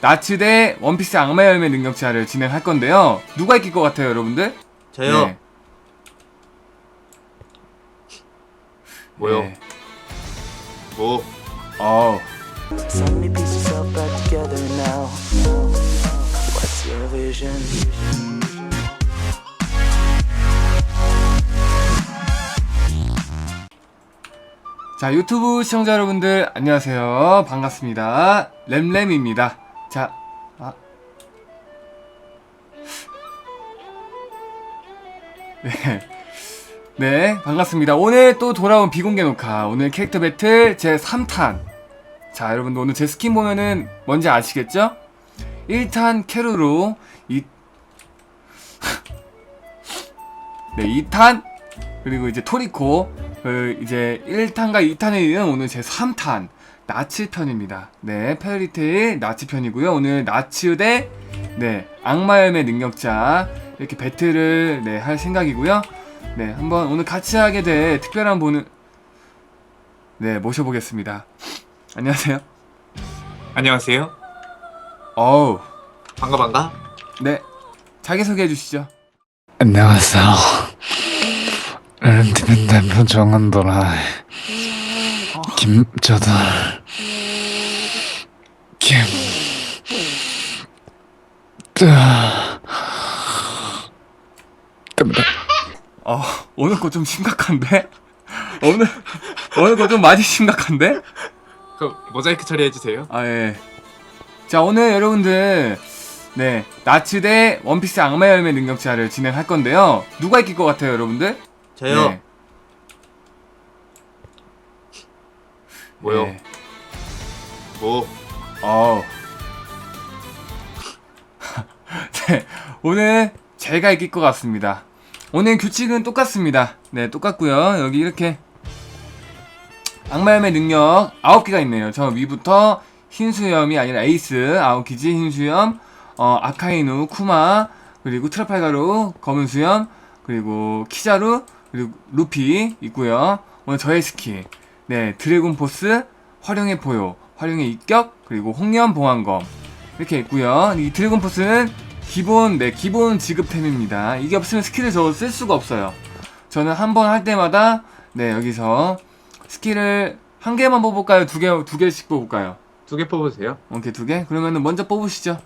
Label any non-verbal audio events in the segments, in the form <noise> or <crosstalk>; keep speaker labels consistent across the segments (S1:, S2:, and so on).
S1: 나츠 대 원피스 악마 열매 능력자를 진행할 건데요. 누가 이길 것 같아요, 여러분들?
S2: 저요.
S1: 네.
S2: 뭐요?
S1: 네.
S2: 뭐
S3: vision?
S1: 자, 유튜브 시청자 여러분들, 안녕하세요. 반갑습니다. 램램입니다. 자, 아. 네. 네, 반갑습니다. 오늘 또 돌아온 비공개 녹화. 오늘 캐릭터 배틀 제 3탄. 자, 여러분들 오늘 제 스킨 보면은 뭔지 아시겠죠? 1탄 캐루로, 이, <laughs> 네, 2탄, 그리고 이제 토리코, 그 이제 1탄과 2탄에 이은 오늘 제 3탄 나츠 편입니다. 네, 페어리테일 나츠 편이고요. 오늘 나츠 대 네, 악마열매 능력자 이렇게 배틀을 네, 할 생각이고요. 네, 한번 오늘 같이 하게 될 특별한 분을 네, 모셔보겠습니다. 안녕하세요.
S2: 안녕하세요.
S1: 어우,
S2: 반가 반가.
S1: 네, 자기소개해 주시죠.
S4: 안녕하세요. 랜디는 대표 정은도라 김저들 김 뜨. 뜹니다.
S1: 어, 오늘 거 좀 심각한데? 오늘, 오늘 거 좀 많이 심각한데?
S2: 그 모자이크 처리해 주세요.
S1: 아, 예. 자, 오늘 여러분들, 네, 나츠 대 원피스 악마 열매 능력자를 진행할 건데요. 누가 이길 것 같아요, 여러분들?
S2: 저요.
S1: 네.
S2: 뭐요?
S1: 네.
S2: 뭐
S1: 어우. 네, <laughs> 오늘 제가 이길 것 같습니다. 오늘 규칙은 똑같습니다. 네, 똑같고요. 여기 이렇게 악마 열매 능력 9개가 있네요. 저 위부터 흰수염이 아니라 에이스, 아오키지, 흰수염, 어, 아카이누, 쿠마, 그리고 트라팔가루, 검은 수염, 그리고 키자루, 그리고 루피 있고요. 오늘 저의 스킬. 네, 드래곤 포스, 활용의 포효, 활용의 입격, 그리고 홍련 보안검 이렇게 있고요. 이 드래곤 포스는 기본 네 기본 지급템입니다. 이게 없으면 스킬을 저 쓸 수가 없어요. 저는 한 번 할 때마다 네 여기서 스킬을 한 개만 뽑을까요? 두 개 두 개씩 뽑을까요?
S2: 두 개 뽑으세요.
S1: 오케이 두 개. 그러면은 먼저 뽑으시죠.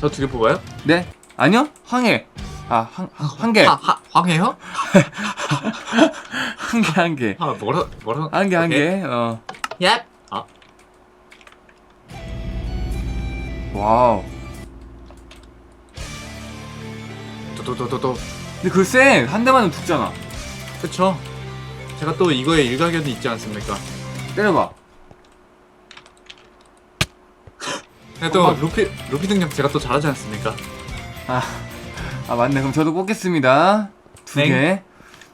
S2: 저 두 개 뽑아요?
S1: 네 아니요 황해 아한 개.
S2: 하, 하, 황해요? <laughs>
S1: 한 개, 한 개.
S2: 아 뭐라 뭐라?
S1: 한 개, 한
S2: 오케이.
S1: 개. 어.
S2: 예. 아
S1: 와우.
S2: 도도도도도.
S1: 근데 글쎄, 한 대만은 죽잖아.
S2: 그쵸. 제가 또 이거에 일가견이 있지 않습니까?
S1: 때려봐.
S2: 근데 또
S1: 어,
S2: 루피 루피 능력 제가 또 잘하지 않습니까?
S1: 아, 아 맞네. 그럼 저도 뽑겠습니다. 두
S2: 땡.
S1: 개.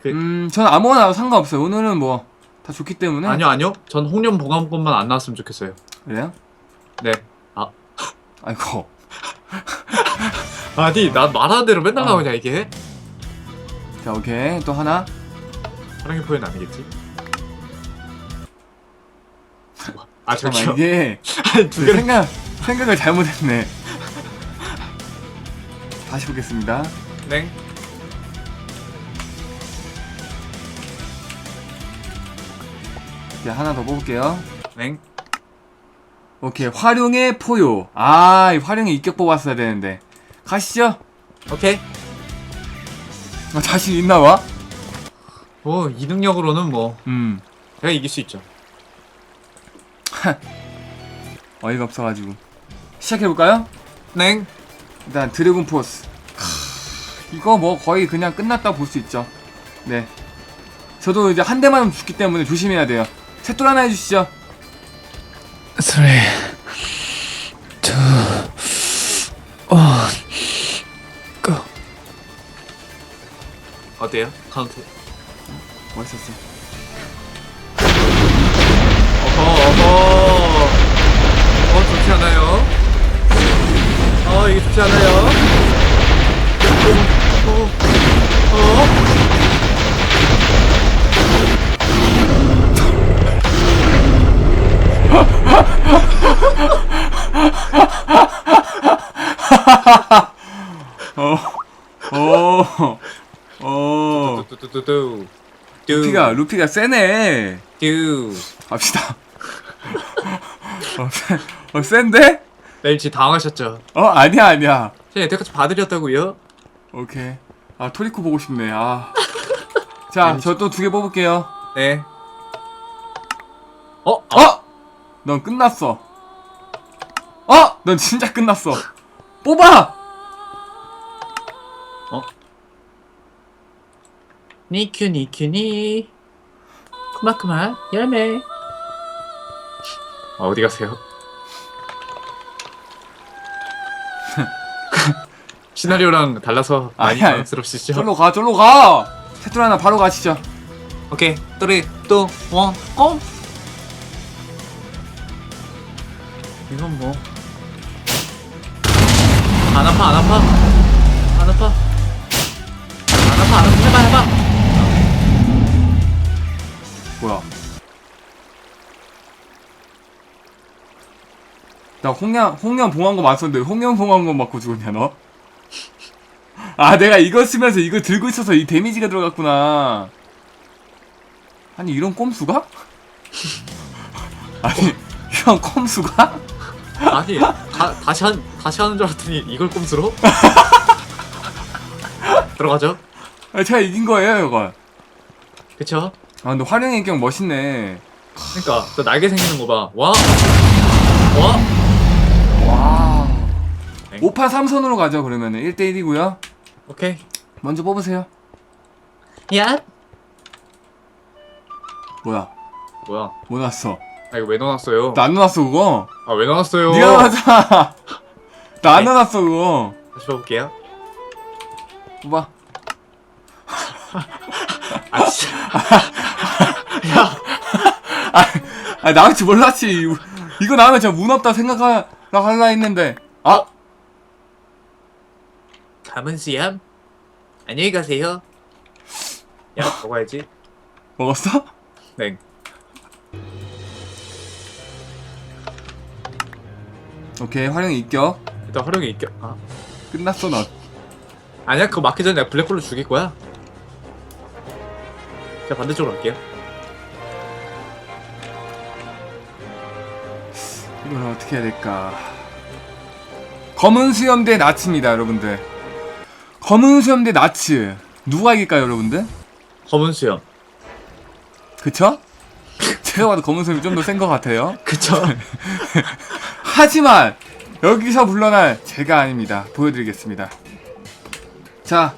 S2: 그-
S1: 음, 전 아무거나 상관없어요. 오늘은 뭐, 다 좋기 때문에.
S2: 아니요 아니요. 전 홍련 보관권만 안 나왔으면 좋겠어요.
S1: 그래요?
S2: 네. 아
S1: 아이고. <laughs>
S2: 아니 나 말하는 대로 맨날
S1: 어.
S2: 나오냐 이게?
S1: 자, 오케이. 또 하나.
S2: 사랑의 표현 아니겠지? 아
S1: 잠깐만,
S2: 저기요.
S1: 이게, 두그
S2: 개를
S1: 생각, 생각을 잘못했네. 다시 보겠습니다.
S2: 네.
S1: 이제 하나 더 뽑을게요.
S2: 네.
S1: 오케이. 활용의 포효. 아, 이 활용의 입격 뽑았어야 되는데. 가시죠.
S2: 오케이.
S1: 아, 자신 있나 봐?
S2: 뭐 이 능력으로는 뭐
S1: 음.
S2: 제가 이길 수 있죠. <laughs>
S1: 어이가 없어가지고. 시작해볼까요?
S2: 네.
S1: 일단 드래곤 포스 크, 이거 뭐 거의 그냥 끝났다 볼 수 있죠 네 저도 이제 한 대만 죽기 때문에 조심해야 돼요 셋돌 하나 해주시죠
S4: two,
S2: 어때요? 카운트.
S1: 멋있었어
S2: 어허 어허. 어 좋지 않아요? 어 이게 좋지 않아요? 어, 어, 어.
S1: 루피가 루피가 세네.
S2: 듀.
S1: 갑시다. <laughs> 어, 세, 어 센데?
S2: 멜치 당황하셨죠?
S1: 어 아니야 아니야.
S2: 제가 여태까지 봐드렸다고요?
S1: 오케이. 아 토리코 보고 싶네. 아. <laughs> 자, 저 또 두 개 뽑을게요.
S2: 네. 어? 아,
S1: 어? 넌 끝났어. 어? 넌 진짜 끝났어. 뽑아!
S2: 니큐 니큐니. 쿠마쿠마 열매. 아 어디 가세요? <laughs> 시나리오랑 달라서 많이. 당황스럽시죠?
S1: 절로 가, 절로 가! 셋둘 하나 바로 가시죠.
S2: 오케이, 쓰리, 투, 원, 고! 이건 뭐? 안 아파, 안 아파? 안 아파? 안 아파, 안 아파? 해봐, 해봐!
S1: 뭐야? 나 홍련, 홍련 봉한 거 맞췄는데 홍련 봉한 거 맞고 죽었냐, 너? <laughs> 아, 내가 이거 쓰면서 이거 들고 있어서 이 데미지가 들어갔구나. 아니, 이런 꼼수가? <laughs> 아니, 이런 꼼수가?
S2: 아니, 다, 다시 한, 다시 하는 줄 알았더니 이걸 꼼수로? <laughs> 들어가죠?
S1: 아, 제가 이긴 거예요, 이걸.
S2: 그쵸?
S1: 아, 근데 활용의 경 멋있네.
S2: 그니까, 저 날개 생기는 거 봐. 와! 와!
S1: 와.
S2: 엥?
S1: 5파 3선으로 가죠, 그러면은. 1대1이고요
S2: 오케이.
S1: 먼저 뽑으세요.
S2: 야!
S1: 뭐야?
S2: 뭐야?
S1: 뭐 났어?
S2: 아, 이거 왜 넣어놨어요?
S1: 나 안 넣어놨어, 그거?
S2: 아, 왜 넣어놨어요?
S1: 네가 맞아. 나 안
S2: 네.
S1: 넣어놨어, 그거.
S2: 다시 봐볼게요.
S1: 뽑아. <laughs>
S2: 아, 진짜. <laughs>
S1: 아, 나올 줄 몰랐지. 이거- 이거 나오면 진짜 문 없다 생각하려 할라 했는데. 아,
S2: 감은 수염. 안녕히 가세요. 야, 먹어야지.
S1: 먹었어?
S2: 네.
S1: 오케이, 활용이 입격.
S2: 일단 활용이 있겨. 아.
S1: 끝났어, 너.
S2: 아니야, 그거 맞기 전에 내가 블랙홀로 죽일 거야. 제가 반대쪽으로 갈게요.
S1: 어떻게 해야 될까? 검은 수염 대 나츠입니다, 여러분들. 검은 수염 대 나츠. 누가 이길까요, 여러분들?
S2: 검은 수염.
S1: 그쵸? <laughs> 제가 봐도 검은 수염이 좀 더 센 것 같아요.
S2: 그쵸? <laughs>
S1: 하지만 여기서 물러날 제가 아닙니다. 보여드리겠습니다. 자,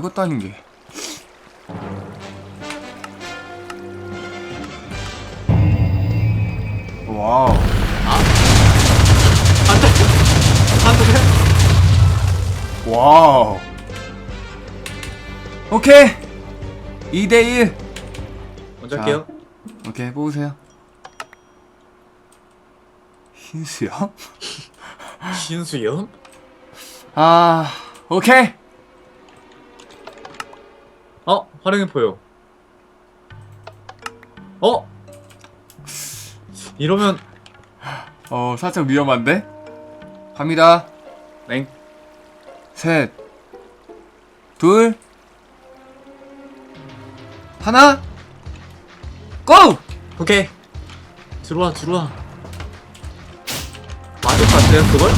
S1: 별것도 아닌 게. 와우. 아?
S2: 안돼 안돼
S1: 와우. 오케이. 2대1
S2: 먼저
S1: 자,
S2: 할게요.
S1: 오케이 뽑으세요. 흰수염?
S2: 흰수염?
S1: 아 오케이.
S2: 어 활용해 보여. 어? 이러면
S1: 어, 살짝 위험한데? 갑니다.
S2: 땡
S1: 셋, 둘, 하나, 고!
S2: 오케이. 들어와 들어와. 맞을 것 같아요 그걸?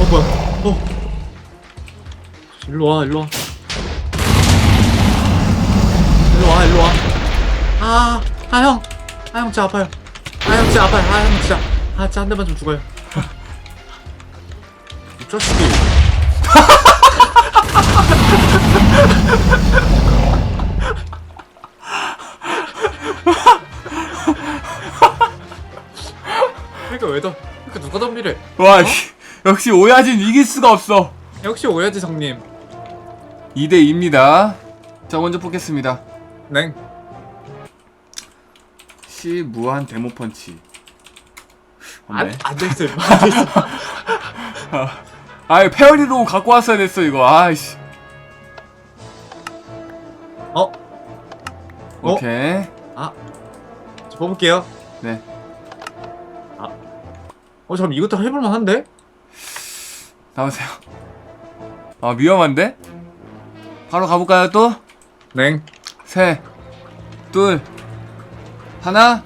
S2: 어 뭐야. 어. 일로 와 일로와 일로와 일로와 아 아 형 아 형 진짜 아파요 아 형 진짜 아파요 아 형 진짜 아 진짜 한 대만 좀 죽어요 이 자식이 그러니까 왜 더, 그러니까 누가 덤비래?
S1: 와, 씨, 역시 오야진 이길 수가 없어.
S2: 역시 오야지 성님.
S1: 2대 2입니다. 자, 먼저 뽑겠습니다.
S2: 네.
S1: 시 무한 데모 펀치.
S2: 안,
S1: 없네.
S2: 안 됐어요. 안 됐어. <laughs>
S1: 아, 페어리로 갖고 왔어야 됐어, 이거. 아이씨.
S2: 어? 어?
S1: 오케이.
S2: 아. 저 뽑을게요.
S1: 네.
S2: 어, 잠깐 이것도 해볼 만 한데?
S1: 나오세요. 아, 위험한데? 바로 가볼까요, 또?
S2: 네.
S1: 셋, 둘, 하나,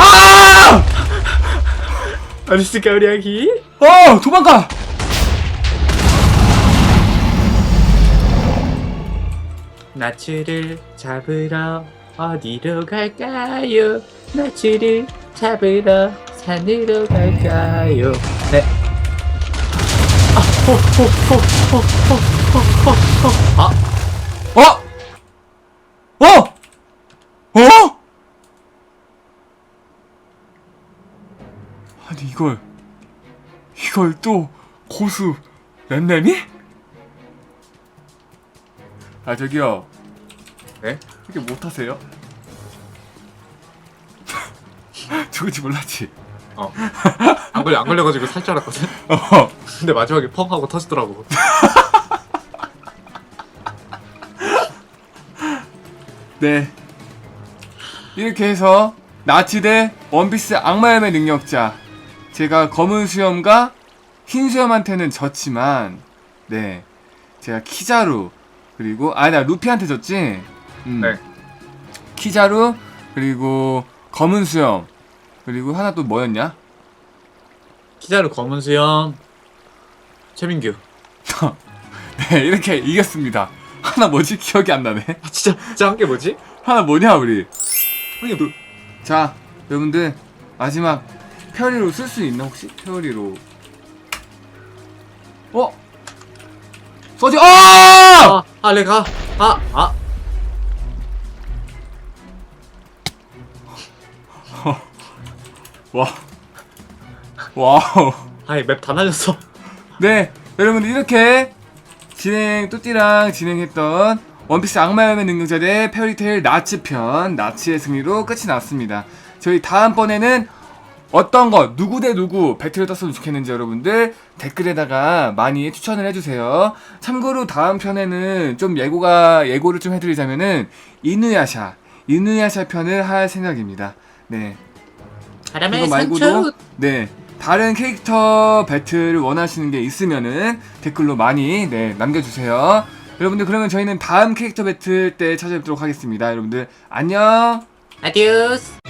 S1: 아!
S2: 아리스 가리아기?
S1: 어, 도망가!
S2: 나츠를 잡으러 어디로 갈까요? 나츠를 잡으러 산으로 갈까요? 네. 아, 호, 호, 호, 호, 호, 호, 호, 호. 아,
S1: 어? 어? 어? 아니 이걸 이걸 또 고수 램램이? 아 저기요
S2: 네?
S1: 이렇게 못하세요? <laughs> 죽을지 몰랐지
S2: 어. 안 걸려, 안 걸려가지고 살 줄 알았거든?
S1: 어
S2: 근데 마지막에 펑 하고 터지더라고. <laughs>
S1: 네. 이렇게 해서 나치 대 원피스 악마염의 능력자. 제가 검은 수염과 흰 수염한테는 졌지만, 네. 제가 키자루, 그리고, 아니, 나 루피한테 졌지? 음.
S2: 네.
S1: 키자루, 그리고 검은 수염, 그리고 하나 또 뭐였냐?
S2: 키자루 검은 수염, 최민규. <laughs>
S1: 네, 이렇게 이겼습니다. 하나 뭐지? 기억이 안 나네.
S2: 아, 진짜, 진짜 한 게 뭐지?
S1: 하나 뭐냐, 우리?
S2: 이게 뭐,
S1: 자, 여러분들 마지막 페어리로 쓸 수 있나 혹시? 페어리로. 어? 써지. 아!
S2: 아, 아, 내가, 아, 아. <laughs>
S1: 와. 와우.
S2: 아이, 맵 다 날렸어.
S1: 네, 여러분들 이렇게 진행 뚜띠랑 진행했던 원피스 악마의 능력자 대 페어리테일 나치 편 나치의 승리로 끝이 났습니다. 저희 다음번에는 어떤 거 누구 대 누구 배틀을 떴으면 좋겠는지 여러분들 댓글에다가 많이 추천을 해주세요. 참고로 다음 편에는 좀 예고가 예고를 좀 해드리자면은 이누야샤 이누야샤 편을 할 생각입니다. 네.
S2: 바람의
S1: 이거 말고도 네 다른 캐릭터 배틀을 원하시는 게 있으면은 댓글로 많이 네 남겨주세요. 여러분들 그러면 저희는 다음 캐릭터 배틀 때 찾아뵙도록 하겠습니다. 여러분들 안녕.
S2: 아디오스.